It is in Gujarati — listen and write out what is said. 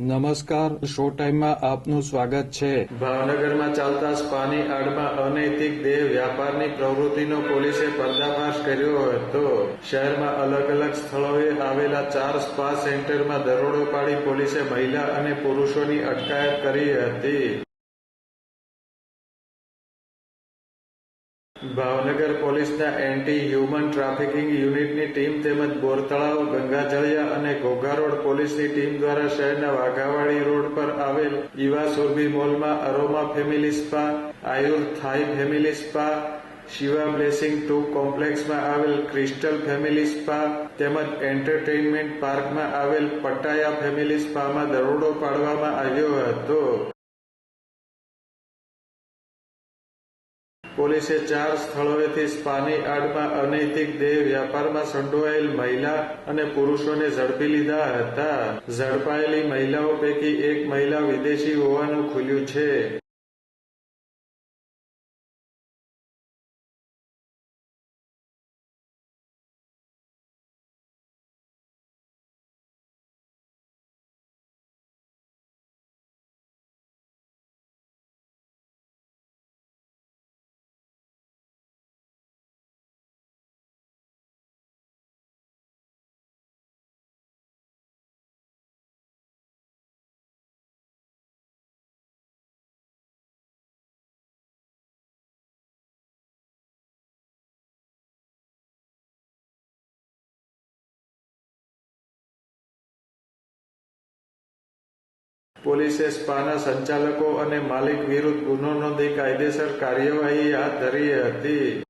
નમસ્કાર, શો ટાઈમમાં આપનું સ્વાગત છે. ભાવનગરમાં ચાલતા સ્પાની આડમાં અનૈતિક દેહ વ્યાપારની પ્રવૃત્તિનો પોલીસે પર્દાફાશ કર્યો હતો. શહેરમાં અલગ અલગ સ્થળોએ આવેલા ચાર સ્પા સેન્ટરમાં દરોડો પાડી પોલીસે મહિલા અને પુરુષોની અટકાયત કરી હતી. ભાવનગર પોલીસના એન્ટી હ્યુમન ટ્રાફિકિંગ યુનિટની ટીમ તેમજ બોરતળાવ, ગંગાજળિયા અને ઘોઘા રોડ પોલીસની ટીમ દ્વારા શહેરના વાઘાવાડી રોડ પર આવેલ ઈવા સુરભી મોલમાં aroma family spa, Ayur Thai family spa, Shiva blessing two કોમ્પ્લેક્સમાં આવેલ ક્રિસ્ટલ ફેમિલી સ્પા તેમજ એન્ટરટેઇનમેન્ટ પાર્કમાં આવેલ પટાયા ફેમિલી સ્પામાં દરોડો પાડવામાં આવ્યો હતો. પોલીસે ચાર સ્થળોએથી સ્પાની આડમાં અનૈતિક દેહ વ્યાપારમાં સંડોવાયેલ મહિલા અને પુરુષોને ઝડપી લીધા હતા. ઝડપાયેલી મહિલાઓ પૈકી એક મહિલા વિદેશી હોવાનું ખુલ્યું છે. પોલીસે સ્પાના સંચાલકો અને માલિક વિરુદ્ધ ગુનો નોંધી કાયદેસર કાર્યવાહી હાથ ધરી હતી.